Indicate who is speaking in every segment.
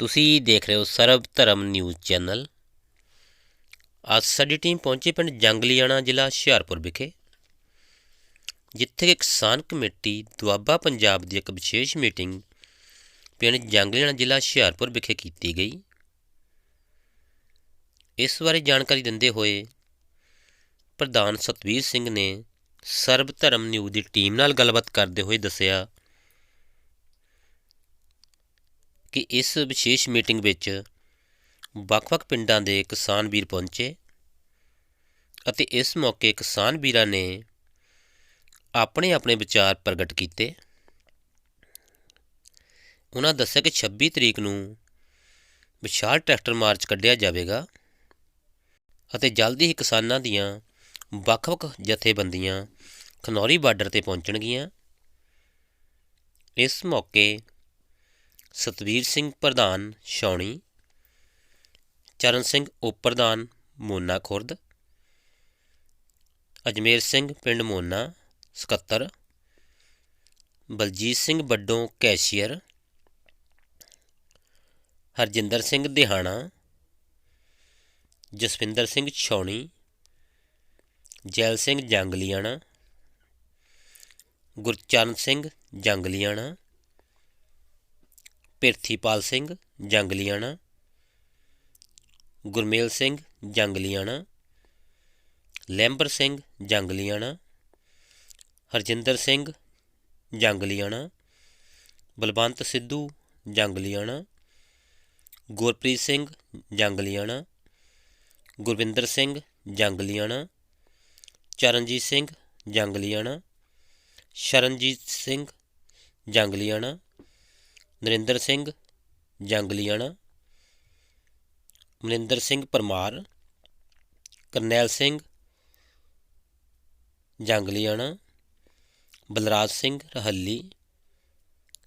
Speaker 1: ਤੁਸੀਂ ਦੇਖ ਰਹੇ ਹੋ ਸਰਬ ਧਰਮ ਨਿਊਜ਼ ਚੈਨਲ। ਅੱਜ ਸਾਡੀ ਟੀਮ ਪਹੁੰਚੀ ਪਿੰਡ ਜੰਗਲੀਆਣਾ ਜ਼ਿਲ੍ਹਾ ਹੁਸ਼ਿਆਰਪੁਰ ਵਿਖੇ, ਜਿੱਥੇ ਕਿ ਕਿਸਾਨ ਕਮੇਟੀ ਦੁਆਬਾ ਪੰਜਾਬ ਦੀ ਇੱਕ ਵਿਸ਼ੇਸ਼ ਮੀਟਿੰਗ ਪਿੰਡ ਜੰਗਲੀਆਣਾ ਜ਼ਿਲ੍ਹਾ ਹੁਸ਼ਿਆਰਪੁਰ ਵਿਖੇ ਕੀਤੀ ਗਈ। ਇਸ ਬਾਰੇ ਜਾਣਕਾਰੀ ਦਿੰਦੇ ਹੋਏ ਪ੍ਰਧਾਨ ਸਤਵੀਰ ਸਿੰਘ ਨੇ ਸਰਬ ਧਰਮ ਨਿਊਜ਼ ਦੀ ਟੀਮ ਨਾਲ ਗੱਲਬਾਤ ਕਰਦੇ ਹੋਏ ਦੱਸਿਆ ਕਿ ਇਸ ਵਿਸ਼ੇਸ਼ ਮੀਟਿੰਗ ਵਿੱਚ ਵੱਖ-ਵੱਖ ਪਿੰਡਾਂ ਦੇ ਕਿਸਾਨ ਵੀਰ ਪਹੁੰਚੇ ਅਤੇ ਇਸ ਮੌਕੇ ਕਿਸਾਨ ਵੀਰਾਂ ਨੇ ਆਪਣੇ ਆਪਣੇ ਵਿਚਾਰ ਪ੍ਰਗਟ ਕੀਤੇ। ਉਹਨਾਂ ਦੱਸਿਆ ਕਿ 26 ਤਰੀਕ ਨੂੰ ਵਿਸ਼ਾਲ ਟਰੈਕਟਰ ਮਾਰਚ ਕੱਢਿਆ ਜਾਵੇਗਾ ਅਤੇ ਜਲਦੀ ਹੀ ਕਿਸਾਨਾਂ ਦੀਆਂ ਵੱਖ-ਵੱਖ ਜਥੇਬੰਦੀਆਂ ਖਨੌਰੀ ਬਾਰਡਰ ਤੇ ਪਹੁੰਚਣਗੀਆਂ। ਇਸ ਮੌਕੇ ਸਤਵੀਰ ਸਿੰਘ ਪ੍ਰਧਾਨ ਸ਼ੌਣੀ, ਚਰਨ ਸਿੰਘ ਉਪ ਪ੍ਰਧਾਨ ਮੋਨਾ ਖੁਰਦ, ਅਜਮੇਰ ਸਿੰਘ ਪਿੰਡ ਮੋਨਾ ਸਕੱਤਰ, ਬਲਜੀਤ ਸਿੰਘ ਵੱਡੋਂ ਕੈਸ਼ੀਅਰ, ਹਰਜਿੰਦਰ ਸਿੰਘ ਦਿਹਾਣਾ, ਜਸਵਿੰਦਰ ਸਿੰਘ ਛੌਣੀ ਜੈਲ ਸਿੰਘ ਜੰਗਲੀਆਣਾ, ਗੁਰਚਰਨ ਸਿੰਘ ਜੰਗਲੀਆਣਾ ਪਿਰਥੀਪਾਲ ਸਿੰਘ ਜੰਗਲੀਆਣਾ ਗੁਰਮੇਲ ਸਿੰਘ ਜੰਗਲੀਆਣਾ ਲੈਂਬਰ ਸਿੰਘ ਜੰਗਲੀਆਣਾ ਹਰਜਿੰਦਰ ਸਿੰਘ ਜੰਗਲੀਆਣਾ ਬਲਵੰਤ ਸਿੱਧੂ ਜੰਗਲੀਆਣਾ ਗੁਰਪ੍ਰੀਤ ਸਿੰਘ ਜੰਗਲੀਆਣਾ ਗੁਰਵਿੰਦਰ ਸਿੰਘ ਜੰਗਲੀਆਣਾ ਚਰਨਜੀਤ ਸਿੰਘ ਜੰਗਲੀਆਣਾ ਸ਼ਰਨਜੀਤ ਸਿੰਘ ਜੰਗਲੀਆਣਾ ਨਰਿੰਦਰ ਸਿੰਘ, ਜੰਗਲੀਆਣਾ, ਮਨਿੰਦਰ ਸਿੰਘ ਪਰਮਾਰ, ਕਰਨੈਲ ਸਿੰਘ, ਜੰਗਲੀਆਣਾ, ਬਲਰਾਜ ਸਿੰਘ ਰਹੱਲੀ,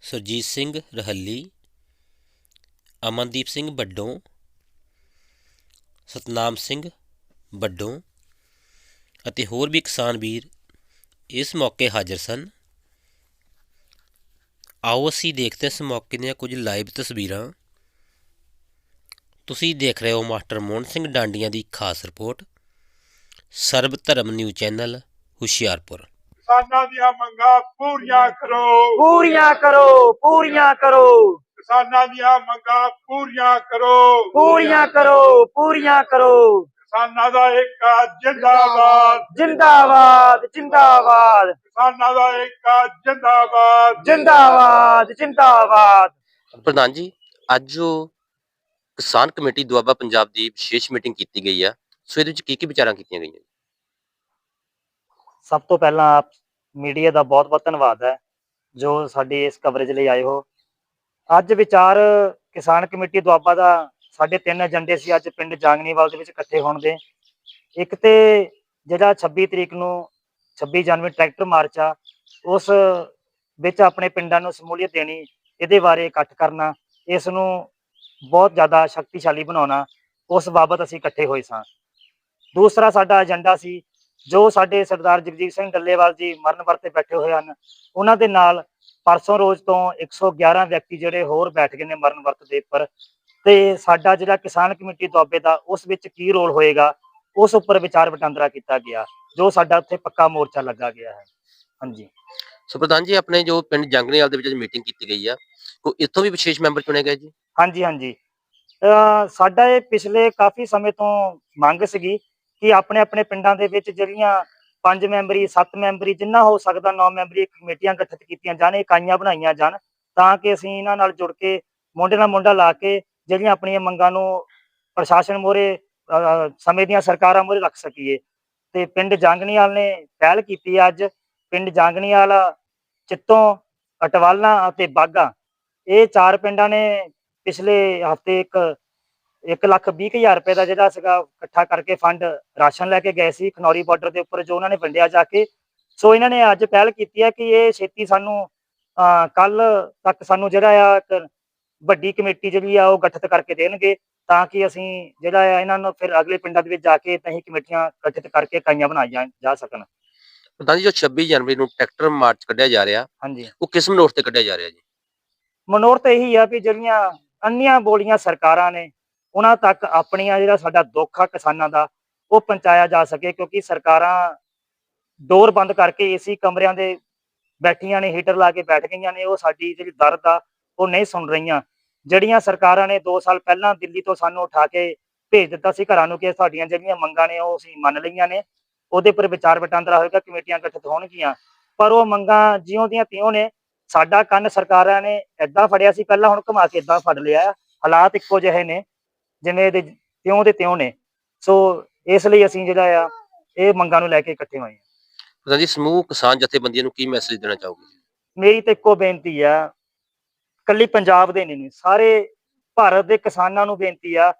Speaker 1: ਸੁਰਜੀਤ ਸਿੰਘ ਰਹੱਲੀ, ਅਮਨਦੀਪ ਸਿੰਘ ਵੱਡੋਂ, ਸਤਨਾਮ ਸਿੰਘ ਵੱਡੋਂ ਅਤੇ ਹੋਰ ਵੀ ਕਿਸਾਨ ਵੀਰ ਇਸ ਮੌਕੇ ਹਾਜ਼ਰ ਸਨ। ਆਓ ਅਸੀਂ ਦੇਖਦੇ ਹਾਂ ਇਸ ਮੌਕੇ ਦੀਆਂ ਕੁਝ ਲਾਈਵ ਤਸਵੀਰਾਂ। ਤੁਸੀਂ ਦੇਖ ਰਹੇ ਹੋ ਮਾਸਟਰ ਮੋਹਨ ਸਿੰਘ ਡਾਂਡੀਆਂ ਦੀ ਖਾਸ ਰਿਪੋਰਟ। ਸਰਬ ਧਰਮ ਨਿਊਜ਼ ਚੈਨਲ ਹੁਸ਼ਿਆਰਪੁਰ।
Speaker 2: ਕਿਸਾਨਾਂ ਦੀਆਂ ਮੰਗਾਂ ਪੂਰੀਆਂ ਕਰੋ।
Speaker 3: ਪੂਰੀਆਂ ਕਰੋ ਪੂਰੀਆਂ ਕਰੋ।
Speaker 2: ਕਿਸਾਨਾਂ ਦੀਆਂ ਮੰਗਾਂ ਪੂਰੀਆਂ ਕਰੋ।
Speaker 3: ਪੂਰੀਆਂ ਕਰੋ ਪੂਰੀਆਂ ਕਰੋ।
Speaker 2: ਕਿਸਾਨਾਂ ਦਾ ਏਕਾ ਜਿੰਦਾਬਾਦ।
Speaker 3: ਜਿੰਦਾਬਾਦ ਜਿੰਦਾਬਾਦ।
Speaker 2: ਕਿਸਾਨਾਂ ਦਾ ਏਕਾ ਜਿੰਦਾਬਾਦ।
Speaker 3: ਜਿੰਦਾਬਾਦ ਜਿੰਦਾਬਾਦ।
Speaker 1: ਪ੍ਰਧਾਨ ਜੀ ਅੱਜ ਜੋ ਕਿਸਾਨ ਕਮੇਟੀ ਦੁਆਬਾ ਪੰਜਾਬ ਦੀ ਵਿਸ਼ੇਸ਼ ਮੀਟਿੰਗ ਕੀਤੀ ਗਈ ਆ। ਸੋ ਇਹਦੇ ਵਿੱਚ ਕੀ ਕੀ ਵਿਚਾਰਾਂ ਕੀਤੀਆਂ ਗਈਆਂ
Speaker 3: ਸਭ ਤੋਂ ਪਹਿਲਾਂ ਆਪ ਮੀਡੀਆ ਦਾ ਬਹੁਤ-ਬਹੁਤ ਧੰਨਵਾਦ ਹੈ ਜੋ ਸਾਡੀ ਇਸ ਕਵਰੇਜ ਲਈ ਆਏ ਹੋ। ਅੱਜ ਵਿਚਾਰ ਕਿਸਾਨ ਕਮੇਟੀ ਦੁਆਬਾ ਦਾ ਸਾਡੇ ਤਿੰਨ ਏਜੰਡੇ ਸੀ ਅੱਜ ਪਿੰਡ ਜਾਂਗਨੀਵਾਲ ਦੇ ਵਿੱਚ ਇਕੱਠੇ ਹੋਣ ਦੇ। ਇੱਕ ਤੇ ਜਿਹੜਾ 26 ਤਰੀਕ ਨੂੰ 26 ਜਨਵਰੀ ਟਰੈਕਟਰ ਮਾਰਚ ਆ, ਉਸ ਵਿੱਚ ਆਪਣੇ ਪਿੰਡਾਂ ਨੂੰ ਸਮੂਲੀਅਤ ਦੇਣੀ, ਇਹਦੇ ਬਾਰੇ ਇਕੱਠ ਕਰਨਾ, ਇਸ ਨੂੰ ਬਹੁਤ ਜ਼ਿਆਦਾ ਸ਼ਕਤੀਸ਼ਾਲੀ ਬਣਾਉਣਾ, ਉਸ ਬਾਬਤ ਅਸੀਂ ਇਕੱਠੇ ਹੋਏ ਸਾਂ। ਦੂਸਰਾ ਸਾਡਾ ਏਜੰਡਾ ਸੀ, ਜੋ ਸਾਡੇ ਸਰਦਾਰ ਜਗਜੀਤ ਸਿੰਘ ਡੱਲੇਵਾਲ ਜੀ ਮਰਨ ਵਰਤੇ ਬੈਠੇ ਹੋਏ ਹਨ, ਉਹਨਾਂ ਦੇ ਨਾਲ ਪਰਸੋਂ ਰੋਜ਼ ਤੋਂ 111 ਵਿਅਕਤੀ ਜਿਹੜੇ ਹੋਰ ਬੈਠ ਗਏ ਨੇ ਮਰਨ ਵਰਤ ਦੇ ਉੱਪਰ। ਤੇ ਸਾਡਾ ਜਿਹੜਾ ਕਿਸਾਨ ਕਮੇਟੀ ਦੁਆਬੇ ਦਾ ਉਸ ਵਿੱਚ ਕੀ ਰੋਲ ਹੋਏਗਾ ਉਸ ਉੱਪਰ ਵਿਚਾਰ ਵਟਾਂਦਰਾ ਕੀਤਾ ਗਿਆ ਜੋ ਸਾਡਾ ਉੱਥੇ ਪੱਕਾ ਮੋਰਚਾ ਲੱਗਾ ਗਿਆ ਹੈ। ਹਾਂਜੀ।
Speaker 1: ਸੋ ਪ੍ਰਧਾਨ ਜੀ ਆਪਣੇ ਜੋ ਪਿੰਡ ਜੰਗਲੀਵਾਲ ਦੇ ਵਿੱਚ ਮੀਟਿੰਗ ਕੀਤੀ ਗਈ ਆ ਕੋ ਇੱਥੋਂ ਵੀ ਵਿਸ਼ੇਸ਼ ਮੈਂਬਰ ਚੁਣੇ ਗਏ ਜੀ?
Speaker 3: ਹਾਂਜੀ ਹਾਂਜੀ। ਸਾਡਾ ਇਹ ਪਿਛਲੇ ਕਾਫੀ ਸਮੇਂ ਤੋਂ ਮੰਗ ਸੀਗੀ ਕਿ ਆਪਣੇ ਆਪਣੇ ਪਿੰਡਾਂ ਦੇ ਵਿੱਚ ਜਿਹੜੀਆਂ ਪੰਜ ਮੈਂਬਰੀ ਸੱਤ ਮੈਂਬਰੀ ਜਿੰਨਾ ਹੋ ਸਕਦਾ ਨੌ ਮੈਂਬਰੀ ਕਮੇਟੀਆਂ ਗਠਿਤ ਕੀਤੀਆਂ ਜਾਣ ਇਕਾਈਆਂ ਬਣਾਈਆਂ ਜਾਣ ਤਾਂ ਕਿ ਅਸੀਂ ਇਹਨਾਂ ਨਾਲ ਜੁੜ ਕੇ ਮੋਢੇ ਨਾਲ ਮੋਢਾ ਲਾ ਕੇ ਜਿਹੜੀਆਂ ਆਪਣੀਆਂ ਮੰਗਾਂ ਨੂੰ ਪ੍ਰਸ਼ਾਸਨ ਮੋਰੇ ਸਮੇਂ ਦੀਆਂ ਸਰਕਾਰਾਂ ਮੋਰੇ ਰੱਖ ਸਕੀਏ। ਤੇ ਪਿੰਡ ਜਾਂਗਣੀਵਾਲ ਨੇ ਪਹਿਲ ਕੀਤੀ ਹੈ ਅੱਜ। ਪਿੰਡ ਜਾਂਗਣੀਵਾਲ ਚਿੱਤੋਂ, ਅਟਵਾਲਾ ਅਤੇ ਬਾਗਾ ਇਹ ਚਾਰ ਪਿੰਡਾਂ ਨੇ ਪਿਛਲੇ ਹਫ਼ਤੇ ਇੱਕ 1 ਲੱਖ ਵੀਹ ਕੁ ਹਜ਼ਾਰ ਰੁਪਏ ਦਾ ਜਿਹੜਾ ਸੀਗਾ, ਇਕੱਠਾ ਕਰਕੇ ਫੰਡ ਰਾਸ਼ਨ ਲੈ ਕੇ ਗਏ ਸੀ, ਖਨੌਰੀ ਬਾਰਡਰ ਦੇ ਉੱਪਰ ਜੋ ਉਹਨਾਂ ਨੇ ਵੰਡਿਆ ਜਾ ਕੇ। ਸੋ ਇਹਨਾਂ ਨੇ ਅੱਜ ਪਹਿਲ ਕੀਤੀ ਹੈ ਕਿ ਇਹ ਛੇਤੀ ਸਾਨੂੰ ਕੱਲ ਤੱਕ ਸਾਨੂੰ ਜਿਹੜਾ ਆ ਵੱਡੀ ਕਮੇਟੀ ਜਿਹੜੀ ਆ ਉਹ ਗਠਿਤ ਕਰਕੇ ਦੇਣਗੇ ਤਾਂ ਕਿ ਅਸੀਂ ਜਿਹੜਾ ਆ ਇਹਨਾਂ ਨੂੰ ਫਿਰ ਅਗਲੇ ਪਿੰਡਾਂ ਦੇ ਵਿੱਚ ਜਾ ਕੇ ਨਹੀਂ ਕਮੇਟੀਆਂ ਗਠਿਤ ਕਰਕੇ ਇਕਾਈਆਂ ਬਣਾਈਆਂ ਜਾ ਸਕਣ।
Speaker 1: ਪ੍ਰਧਾਨ ਜੀ ਜੋ 26 ਜਨਵਰੀ ਨੂੰ ਟਰੈਕਟਰ ਮਾਰਚ ਕੱਢਿਆ ਜਾ ਰਿਹਾ
Speaker 3: ਹਾਂਜੀ।
Speaker 1: ਉਹ ਕਿਸ ਮਨੋਰਥ ਤੇ ਕੱਢਿਆ ਜਾ ਰਿਹਾ ਜੀ?
Speaker 3: ਮਨੋਰਥ ਇਹੀ ਆ ਵੀ ਜਿਹੜੀਆਂ ਅੰਨੀਆਂ ਬੋਲੀਆਂ ਸਰਕਾਰਾਂ ਨੇ ਉਹਨਾਂ ਤੱਕ ਆਪਣੀਆਂ ਜਿਹੜਾ ਸਾਡਾ ਦੁੱਖ ਆ ਕਿਸਾਨਾਂ ਦਾ ਉਹ ਪਹੁੰਚਾਇਆ ਜਾ ਸਕੇ ਕਿਉਂਕਿ ਸਰਕਾਰਾਂ ਡੋਰ ਬੰਦ ਕਰਕੇ ਏਸੀ ਕਮਰਿਆਂ ਦੇ ਬੈਠੀਆਂ ਨੇ ਹੀਟਰ ਲਾ ਕੇ ਬੈਠ ਗਈਆਂ ਨੇ ਉਹ ਸਾਡੀ ਜਿਹੜੀ ਦਰਦ ਆ ਉਹ ਨਹੀਂ ਸੁਣ ਰਹੀਆਂ। ਜਿਹੜੀਆਂ ਸਰਕਾਰਾਂ ਨੇ 2 ਸਾਲ ਪਹਿਲਾਂ ਦਿੱਲੀ ਤੋਂ ਸਾਨੂੰ ਉਠਾ ਕੇ ਭੇਜ ਦਿੱਤਾ ਸੀ ਘਰਾਂ ਨੂੰ ਕਿ ਸਾਡੀਆਂ ਜਿਹੜੀਆਂ ਮੰਗਾਂ ਨੇ ਉਹ ਅਸੀਂ ਮੰਨ ਲਈਆਂ ਨੇ ਉਹਦੇ ਪਰ ਵਿਚਾਰ ਵਟਾਂਦਰਾ ਹੋਏਗਾ ਕਮੇਟੀਆਂ ਗਠਿਤ ਹੋਣਗੀਆਂ। ਪਰ ਉਹ ਮੰਗਾਂ ਜਿਉਂ ਦੀਆਂ ਤਿਉਂ ਨੇ ਸਾਡਾ ਕੰਨ ਸਰਕਾਰਾਂ ਨੇ ਏਦਾਂ ਫੜਿਆ ਸੀ ਪਹਿਲਾਂ ਹੁਣ ਘੁਮਾ ਕੇ ਏਦਾਂ ਫੜ ਲਿਆ ਹਾਲਾਤ ਇੱਕੋ ਜਿਹੇ ਨੇ ਜਿਵੇਂ ਦੇ ਤਿਉਂ ਦੇ ਤਿਉਂ ਨੇ। ਸੋ ਇਸ ਲਈ ਅਸੀਂ ਜਿਹੜਾ ਆ ਇਹ ਮੰਗਾਂ ਨੂੰ ਲੈ ਕੇ ਇਕੱਠੇ ਹੋਏ ਹਾਂ।
Speaker 1: ਪ੍ਰਧਾਨ ਜੀ ਸਮੂਹ ਕਿਸਾਨ ਜਥੇਬੰਦੀਆਂ ਨੂੰ ਕੀ ਮੈਸੇਜ ਦੇਣਾ ਚਾਹੋਗੇ?
Speaker 3: ਮੇਰੀ ਤਾਂ ਇੱਕੋ ਬੇਨਤੀ ਆ ਕੱਲੀ ਪੰਜਾਬ ਦੇ ਨਹੀਂ ਨੇ ਸਾਰੇ ਭਾਰਤ ਦੇ ਕਿਸਾਨਾਂ ਨੂੰ ਬੇਨਤੀ ਆ,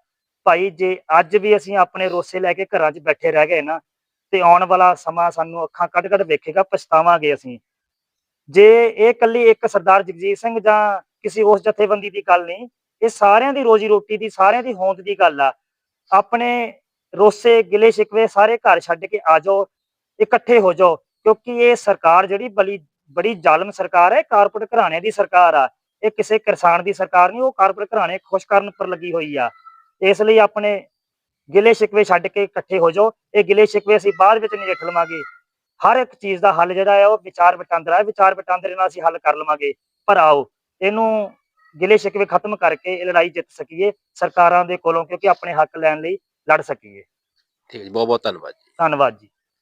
Speaker 3: ਭਾਈ ਜੇ ਅੱਜ ਵੀ ਅਸੀਂ ਆਪਣੇ ਰੋਸੇ ਲੈ ਕੇ ਘਰਾਂ 'ਚ ਬੈਠੇ ਰਹਿ ਗਏ ਨਾ, ਤੇ ਆਉਣ ਵਾਲਾ ਸਮਾਂ ਸਾਨੂੰ ਅੱਖਾਂ ਕੱਢ ਕੱਢ ਵੇਖੇਗਾ, ਪਛਤਾਵਾਂਗੇ ਅਸੀਂ। ਜੇ ਇਹ ਕੱਲੀ ਇੱਕ ਸਰਦਾਰ ਜਗਜੀਤ ਸਿੰਘ ਜਾਂ ਕਿਸੇ ਉਸ ਜਥੇਬੰਦੀ ਦੀ ਗੱਲ ਨਹੀਂ, ਇਹ ਸਾਰਿਆਂ ਦੀ ਰੋਜੀ ਰੋਟੀ ਦੀ, ਸਾਰਿਆਂ ਦੀ ਹੋਂਦ ਦੀ ਗੱਲ ਆ। ਆਪਣੇ ਰੋਸੇ, ਗਿਲੇ ਸ਼ਿਕਵੇ ਸਾਰੇ ਘਰ ਛੱਡ ਕੇ ਆ ਜਾਓ, ਇਕੱਠੇ ਹੋ ਜਾਓ, ਕਿਉਂਕਿ ਇਹ ਸਰਕਾਰ ਜਿਹੜੀ ਬਲੀ, ਬੜੀ ਜ਼ਾਲਮ ਸਰਕਾਰ ਹੈ ਕਾਰਪੋਰੇਟ ਘਰਾਣਿਆਂ ਦੀ ਸਰਕਾਰ ਆ। ਇਹ ਕਿਸੇ ਕਿਸਾਨ ਦੀ ਸਰਕਾਰ ਨਹੀਂ ਉਹ ਕਾਰਪੋਰੇਟ ਘਰਾਣੇ ਖੁਸ਼ ਕਰਨ ਪਰ ਲੱਗੀ ਹੋਈ ਆ। ਇਸ ਲਈ ਆਪਣੇ ਗਿਲੇ ਸ਼ਿਕਵੇ ਛੱਡ ਕੇ ਇਕੱਠੇ ਹੋ ਜਾਓ। ਇਹ ਗਿਲੇ ਸ਼ਿਕਵੇ ਅਸੀਂ ਬਾਅਦ ਵਿੱਚ ਨਜਿੱਠ ਲਵਾਂਗੇ। ਹਰ ਇੱਕ ਚੀਜ਼ ਦਾ ਹੱਲ ਜਿਹੜਾ ਹੈ ਉਹ ਵਿਚਾਰ ਵਟਾਂਦਰਾ ਹੈ। ਵਿਚਾਰ ਵਟਾਂਦਰੇ ਨਾਲ ਅਸੀਂ ਹੱਲ ਕਰ ਲਵਾਂਗੇ। ਪਰ ਆਓ ਇਹਨੂੰ ਗਿਲੇ ਸ਼ਿਕਵੇ ਖਤਮ ਕਰਕੇ ਇਹ ਲੜਾਈ ਜਿੱਤ ਸਕੀਏ ਸਰਕਾਰਾਂ ਦੇ ਕੋਲੋਂ ਕਿਉਂਕਿ ਆਪਣੇ ਹੱਕ ਲੈਣ ਲਈ ਲੜ ਸਕੀਏ।
Speaker 1: ਠੀਕ ਜੀ ਬਹੁਤ ਬਹੁਤ ਧੰਨਵਾਦ ਜੀ।
Speaker 3: ਧੰਨਵਾਦ ਜੀ।